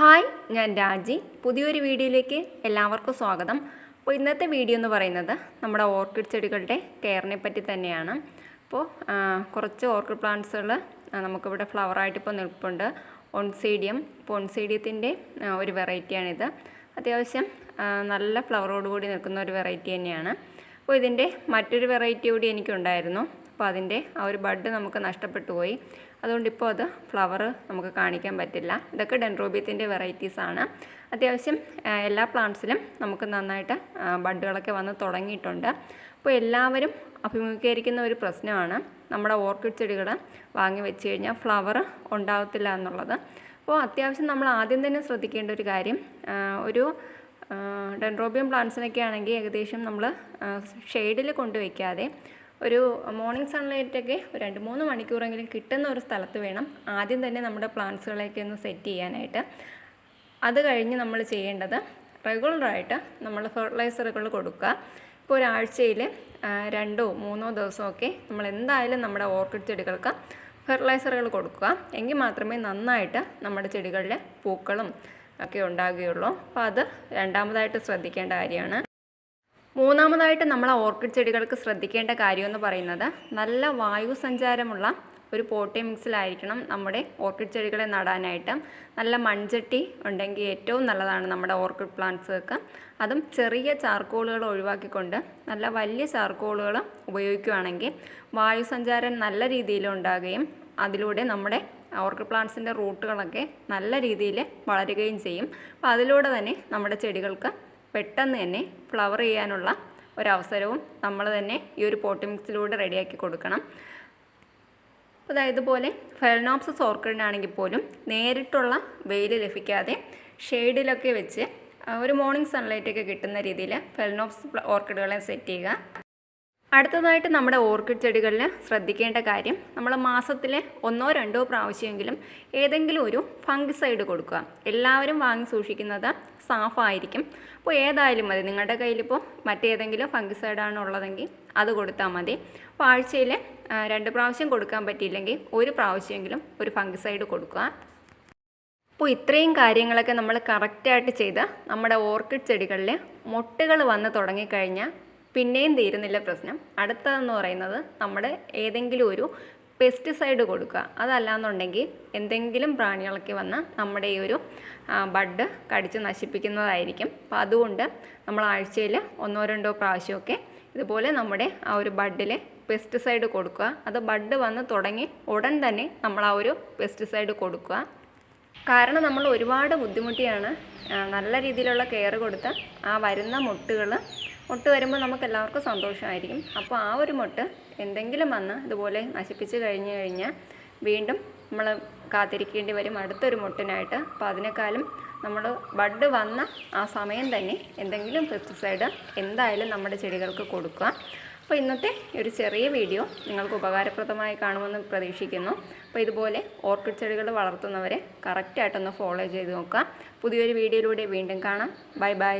Hi ഞാൻ രാജി. പുതിയൊരു വീഡിയോയിലേക്ക് എല്ലാവർക്കും സ്വാഗതം. അപ്പോൾ ഇന്നത്തെ വീഡിയോ എന്ന് പറയുന്നത് നമ്മുടെ ഓർക്കിഡ് ചെടികളുടെ കെയറിനെ പറ്റി തന്നെയാണ്. അപ്പോൾ കുറച്ച് ഓർക്കിഡ് പ്ലാന്റ്സുകൾ നമുക്കിവിടെ ഫ്ലവറായിട്ട് ഇപ്പോൾ നിൽപ്പുണ്ട്. ഒൺസീഡിയം ഇപ്പോൾ ഒൺസീഡിയത്തിന്റെ ഒരു വെറൈറ്റിയാണിത്. അത്യാവശ്യം നല്ല ഫ്ലവറോടുകൂടി നിൽക്കുന്ന ഒരു വെറൈറ്റി തന്നെയാണ്. അപ്പോൾ ഇതിന്റെ മറ്റൊരു വെറൈറ്റി കൂടി എനിക്കുണ്ടായിരുന്നു. അപ്പോൾ അതിന്റെ ആ ഒരു ബഡ് നമുക്ക് നഷ്ടപ്പെട്ടു പോയി. അതുകൊണ്ട് ഇപ്പോൾ അത് ഫ്ലവർ നമുക്ക് കാണിക്കാൻ പറ്റില്ല. ഇതൊക്കെ ഡെൻഡ്രോബിയത്തിന്റെ വെറൈറ്റീസ് ആണ്. അത്യാവശ്യം എല്ലാ പ്ലാന്റ്സിലും നമുക്ക് നന്നായിട്ട് ബഡുകളൊക്കെ വന്ന് തുടങ്ങിയിട്ടുണ്ട്. അപ്പോൾ എല്ലാവരും അഭിമുഖീകരിക്കുന്ന ഒരു പ്രശ്നമാണ് നമ്മുടെ ഓർക്കിഡ് ചെടികൾ വാങ്ങി വെച്ച് കഴിഞ്ഞാൽ ഫ്ലവർ ഉണ്ടാവത്തില്ല എന്നുള്ളത്. അപ്പോൾ അത്യാവശ്യം നമ്മൾ ആദ്യം തന്നെ ശ്രദ്ധിക്കേണ്ട ഒരു കാര്യം ഒരു ഡെൻറോബിയം പ്ലാന്റ്സിനൊക്കെ ആണെങ്കിൽ ഏകദേശം നമ്മൾ ഷെയ്ഡിൽ കൊണ്ടുവയ്ക്കാതെ ഒരു മോർണിംഗ് സൺലൈറ്റൊക്കെ ഒരു രണ്ട് മൂന്ന് മണിക്കൂറെങ്കിലും കിട്ടുന്ന ഒരു സ്ഥലത്ത് വേണം ആദ്യം തന്നെ നമ്മുടെ പ്ലാന്റ്സുകളെയൊക്കെ ഒന്ന് സെറ്റ് ചെയ്യാനായിട്ട്. അത് കഴിഞ്ഞ് നമ്മൾ ചെയ്യേണ്ടത് റെഗുലറായിട്ട് നമ്മൾ ഫെർട്ടിലൈസറുകൾ കൊടുക്കുക. ഇപ്പോൾ ഒരാഴ്ചയിൽ രണ്ടോ മൂന്നോ ദിവസമൊക്കെ നമ്മൾ എന്തായാലും നമ്മുടെ ഓർക്കിഡ് ചെടികൾക്ക് ഫെർട്ടിലൈസറുകൾ കൊടുക്കുക. എങ്കിൽ മാത്രമേ നന്നായിട്ട് നമ്മുടെ ചെടികളിൽ പൂക്കളും ഒക്കെ ഉണ്ടാകുകയുള്ളൂ. അപ്പോൾ അത് രണ്ടാമതായിട്ട് ശ്രദ്ധിക്കേണ്ട കാര്യമാണ്. മൂന്നാമതായിട്ട് നമ്മൾ ആ ഓർക്കിഡ് ചെടികൾക്ക് ശ്രദ്ധിക്കേണ്ട കാര്യം എന്ന് പറയുന്നത് നല്ല വായു സഞ്ചാരമുള്ള ഒരു പോട്ടി മിക്സിലായിരിക്കണം നമ്മുടെ ഓർക്കിഡ് ചെടികളെ നടാനായിട്ട്. നല്ല മൺചട്ടി ഉണ്ടെങ്കിൽ ഏറ്റവും നല്ലതാണ് നമ്മുടെ ഓർക്കിഡ് പ്ലാന്റ്സുകൾക്ക്. അതും ചെറിയ ചാർക്കോളുകൾ ഒഴിവാക്കിക്കൊണ്ട് നല്ല വലിയ ചാർക്കോളുകൾ ഉപയോഗിക്കുകയാണെങ്കിൽ വായു സഞ്ചാരം നല്ല രീതിയിൽ ഉണ്ടാകുകയും അതിലൂടെ നമ്മുടെ ഓർക്കിഡ് പ്ലാന്റ്സിന്റെ റൂട്ടുകളൊക്കെ നല്ല രീതിയിൽ വളരുകയും ചെയ്യും. അപ്പോൾ അതിലൂടെ തന്നെ നമ്മുടെ ചെടികൾക്ക് പെട്ടെന്ന് തന്നെ ഫ്ലവർ ചെയ്യാനുള്ള ഒരവസരവും നമ്മൾ തന്നെ ഈ ഒരു പോട്ട് മിക്സിലൂടെ റെഡിയാക്കി കൊടുക്കണം. അതായത് പോലെ ഫെലനോപ്സസ് ഓർക്കിഡിനാണെങ്കിൽ പോലും നേരിട്ടുള്ള വെയിൽ ലഭിക്കാതെ ഷെയ്ഡിലൊക്കെ വെച്ച് ഒരു മോർണിംഗ് സൺലൈറ്റൊക്കെ കിട്ടുന്ന രീതിയിൽ ഫെലനോപ്സ് ഓർക്കിഡുകളെ സെറ്റ് ചെയ്യുക. അടുത്തതായിട്ട് നമ്മുടെ ഓർക്കിഡ് ചെടികളിൽ ശ്രദ്ധിക്കേണ്ട കാര്യം നമ്മൾ മാസത്തിൽ ഒന്നോ രണ്ടോ പ്രാവശ്യമെങ്കിലും ഏതെങ്കിലും ഒരു ഫംഗിസൈഡ് കൊടുക്കുക. എല്ലാവരും വാങ്ങി സൂക്ഷിക്കുന്നത് സാഫായിരിക്കും. അപ്പോൾ ഏതായാലും മതി. നിങ്ങളുടെ കയ്യിലിപ്പോൾ മറ്റേതെങ്കിലും ഫംഗിസൈഡാണ് ഉള്ളതെങ്കിൽ അത് കൊടുത്താൽ മതി. അപ്പോൾ ആഴ്ചയിൽ രണ്ട് പ്രാവശ്യം കൊടുക്കാൻ പറ്റിയില്ലെങ്കിൽ ഒരു പ്രാവശ്യമെങ്കിലും ഒരു ഫംഗിസൈഡ് കൊടുക്കുക. അപ്പോൾ ഇത്രയും കാര്യങ്ങളൊക്കെ നമ്മൾ കറക്റ്റായിട്ട് ചെയ്ത് നമ്മുടെ ഓർക്കിഡ് ചെടികളിൽ മൊട്ടുകൾ വന്ന് തുടങ്ങിക്കഴിഞ്ഞാൽ പിന്നെയും തീരുന്നില്ല പ്രശ്നം. അടുത്തതെന്ന് പറയുന്നത് നമ്മുടെ ഏതെങ്കിലും ഒരു പെസ്റ്റിസൈഡ് കൊടുക്കുക. അതല്ലാന്നുണ്ടെങ്കിൽ എന്തെങ്കിലും പ്രാണികളൊക്കെ വന്ന് നമ്മുടെ ഈ ഒരു ബഡ് കടിച്ച് നശിപ്പിക്കുന്നതായിരിക്കും. അപ്പം അതുകൊണ്ട് നമ്മൾ ആഴ്ചയിൽ ഒന്നോ രണ്ടോ പ്രാവശ്യമൊക്കെ ഇതുപോലെ നമ്മുടെ ആ ഒരു ബഡിൽ പെസ്റ്റിസൈഡ് കൊടുക്കുക. അത് ബഡ് വന്ന് തുടങ്ങി ഉടൻ തന്നെ നമ്മൾ ആ ഒരു പെസ്റ്റിസൈഡ് കൊടുക്കുക. കാരണം നമ്മൾ ഒരുപാട് ബുദ്ധിമുട്ടിയാണ് നല്ല രീതിയിലുള്ള കെയർ കൊടുത്ത് ആ വരുന്ന മുട്ടുകൾ മുട്ട് വരുമ്പോൾ നമുക്ക് എല്ലാവർക്കും സന്തോഷമായിരിക്കും. അപ്പോൾ ആ ഒരു മുട്ട് എന്തെങ്കിലും വന്ന് ഇതുപോലെ നശിപ്പിച്ച് കഴിഞ്ഞ് കഴിഞ്ഞാൽ വീണ്ടും നമ്മൾ കാത്തിരിക്കേണ്ടി വരും. അടുത്തൊരു മുട്ടിനായിട്ട്. അപ്പോൾ അതിനേക്കാളും നമ്മൾ ബഡ് വന്ന ആ സമയം തന്നെ എന്തെങ്കിലും പെസ്റ്റിസൈഡ് എന്തായാലും നമ്മുടെ ചെടികൾക്ക് കൊടുക്കുക. അപ്പോൾ ഇന്നത്തെ ഒരു ചെറിയ വീഡിയോ നിങ്ങൾക്ക് ഉപകാരപ്രദമായി കാണുമെന്ന് പ്രതീക്ഷിക്കുന്നു. അപ്പോൾ ഇതുപോലെ ഓർക്കിഡ് ചെടികൾ വളർത്തുന്നവരെ കറക്റ്റായിട്ടൊന്ന് ഫോളോ ചെയ്ത് നോക്കുക. പുതിയൊരു വീഡിയോയിലൂടെ വീണ്ടും കാണാം. Bye bye.